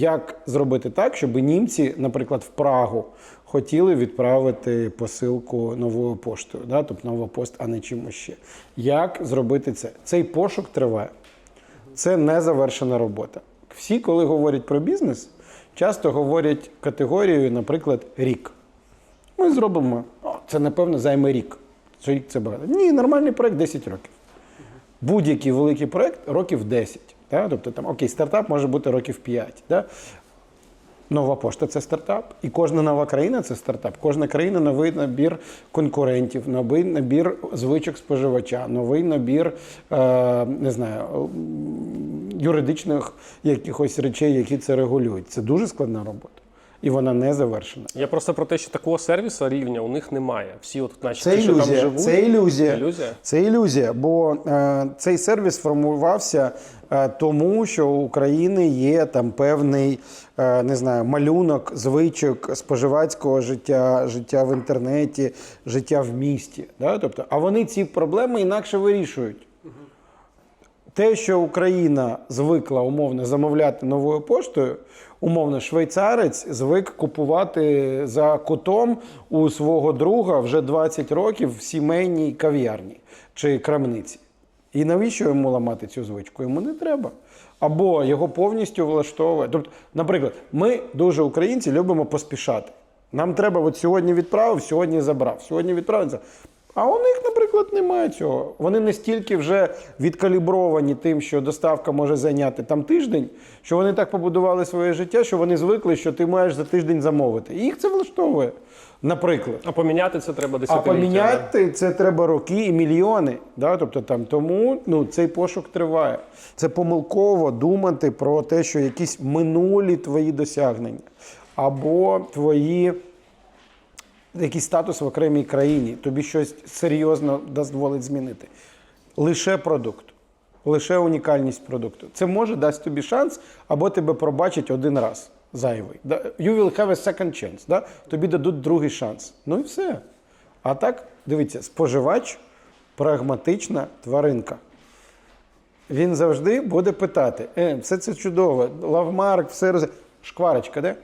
Як зробити так, щоб німці, наприклад, в Прагу хотіли відправити посилку новою поштою, да? тобто нова пост, а не чимось ще. Як зробити це? Цей пошук триває. Це не завершена робота. Всі, коли говорять про бізнес, часто говорять категорією, наприклад, рік. Ми зробимо, це напевно займе рік. Що рік це багато. Ні, нормальний проект 10 років. Будь-який великий проект років 10. Да? Тобто там, окей, стартап може бути років 5. Да? Нова пошта це стартап, і кожна нова країна це стартап. Кожна країна новий набір конкурентів, новий набір звичок споживача, новий набір е, не знаю, юридичних якихось речей, які це регулюють. Це дуже складна робота, і вона не завершена. Я просто про те, що такого сервісу рівня у них немає. Всі, от, наче Це ті, що там живуть. Це ілюзія. Ілюзія? Це ілюзія, бо е, цей сервіс формувався е, тому, що у України є там певний е, не знаю, малюнок звичок споживацького життя, життя в інтернеті, життя в місті. Да? Тобто, а вони ці проблеми інакше вирішують. Те, що Україна звикла умовно замовляти новою поштою, умовно, швейцарець звик купувати за кутом у свого друга вже 20 років в сімейній кав'ярні чи крамниці. І навіщо йому ламати цю звичку? Йому не треба. Або його повністю влаштовує. Тобто, наприклад, ми дуже українці любимо поспішати. Нам треба, от сьогодні відправив, сьогодні забрав, сьогодні відправив. А у них, наприклад, немає цього. Вони настільки вже відкалібровані тим, що доставка може зайняти там тиждень, що вони так побудували своє життя, що вони звикли, що ти маєш за тиждень замовити. І їх це влаштовує. Наприклад. А поміняти це треба А поміняти це треба роки і мільйони. Да? Тобто там тому ну, цей пошук триває. Це помилково думати про те, що якісь минулі твої досягнення або твої якийсь статус в окремій країні, тобі щось серйозно дозволить змінити. Лише продукт, лише унікальність продукту. Це може дасть тобі шанс, або тебе пробачать один раз зайвий. You will have a second chance. Да? Тобі дадуть другий шанс. Ну і все. А так, дивіться, споживач прагматична тваринка. Він завжди буде питати: е, все це чудово, лавмарк, все роз... Шкварочка, де?